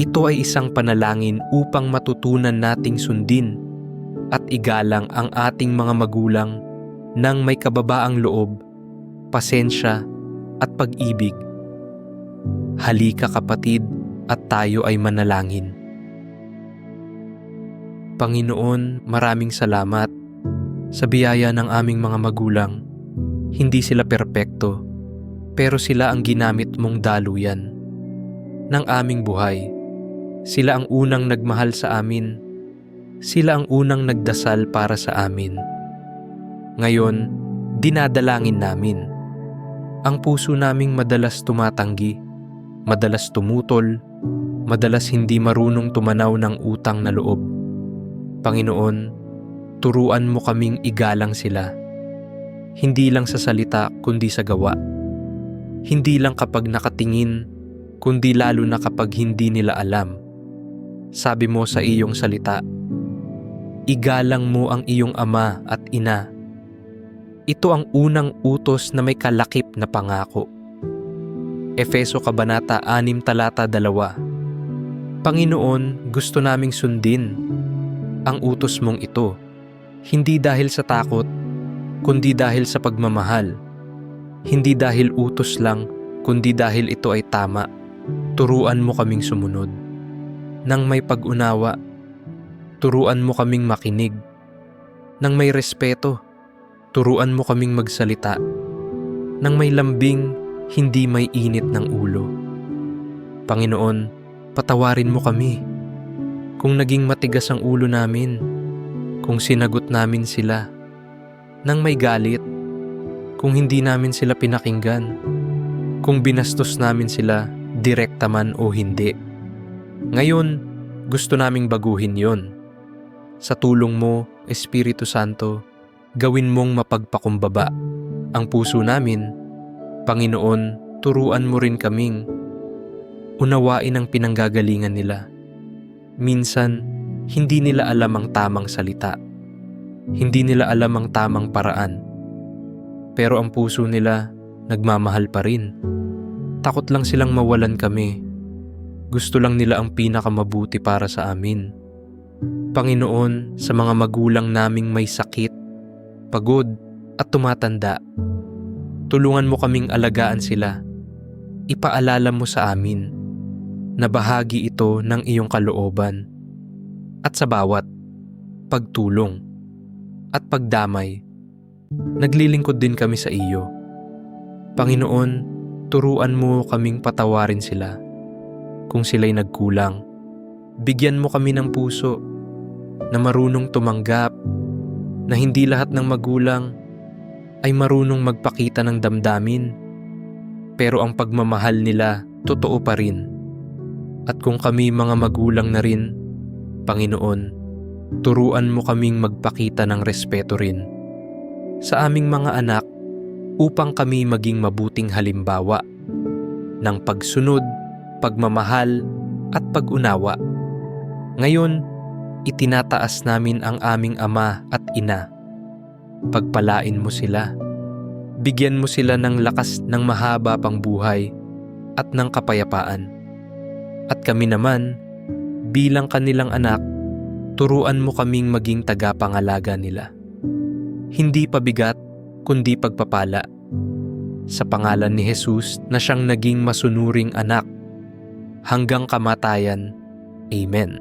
Ito ay isang panalangin upang matutunan nating sundin at igalang ang ating mga magulang ng may kababaang loob, pasensya at pag-ibig. Halika kapatid at tayo ay manalangin. Panginoon, maraming salamat sa biyaya ng aming mga magulang. Hindi sila perpekto, pero sila ang ginamit mong daluyan ng aming buhay. Sila ang unang nagmahal sa amin. Sila ang unang nagdasal para sa amin. Ngayon, dinadalangin namin. Ang puso naming madalas tumatanggi, madalas tumutol, madalas hindi marunong tumanaw ng utang na loob. Panginoon, turuan mo kaming igalang sila. Hindi lang sa salita kundi sa gawa. Hindi lang kapag nakatingin, kundi lalo na kapag hindi nila alam. Sabi mo sa iyong salita, Igalang mo ang iyong ama at ina. Ito ang unang utos na may kalakip na pangako. Efeso Kabanata 6 Talata 2 Panginoon, gusto naming sundin ang utos mong ito, hindi dahil sa takot, kundi dahil sa pagmamahal. Hindi dahil utos lang, kundi dahil ito ay tama. Turuan mo kaming sumunod. Nang may pag-unawa, turuan mo kaming makinig. Nang may respeto, turuan mo kaming magsalita. Nang may lambing, hindi may init ng ulo. Panginoon, patawarin mo kami. Kung naging matigas ang ulo namin, kung sinagot namin sila, nang may galit, kung hindi namin sila pinakinggan, kung binastos namin sila, direkta man o hindi. Ngayon, gusto naming baguhin yon. Sa tulong mo, Espiritu Santo, gawin mong mapagpakumbaba ang puso namin. Panginoon, turuan mo rin kaming unawain ang pinanggagalingan nila. Minsan, hindi nila alam ang tamang salita. Hindi nila alam ang tamang paraan. Pero ang puso nila, nagmamahal pa rin. Takot lang silang mawalan kami. Gusto lang nila ang pinakamabuti para sa amin. Panginoon, sa mga magulang naming may sakit, pagod at tumatanda, tulungan mo kaming alagaan sila. Ipaalala mo sa amin na bahagi ito ng iyong kalooban at sa bawat pagtulong at pagdamay, naglilingkod din kami sa iyo. Panginoon, turuan mo kaming patawarin sila kung sila'y nagkulang. Bigyan mo kami ng puso na marunong tumanggap na hindi lahat ng magulang ay marunong magpakita ng damdamin pero ang pagmamahal nila totoo pa rin. At kung kami mga magulang na rin, Panginoon, turuan mo kaming magpakita ng respeto rin sa aming mga anak upang kami maging mabuting halimbawa ng pagsunod, pagmamahal at pag-unawa. Ngayon, itinataas namin ang aming ama at ina. Pagpalain mo sila. Bigyan mo sila ng lakas ng mahaba pang buhay at ng kapayapaan. At kami naman, bilang kanilang anak, turuan mo kaming maging tagapangalaga nila. Hindi pabigat, kundi pagpapala. Sa pangalan ni Jesus na siyang naging masunuring anak, hanggang kamatayan. Amen.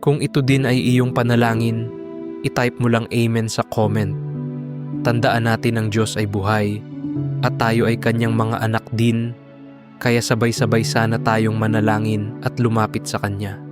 Kung ito din ay iyong panalangin, itype mo lang Amen sa comment. Tandaan natin ang Diyos ay buhay at tayo ay kanyang mga anak din, kaya sabay-sabay sana tayong manalangin at lumapit sa Kanya.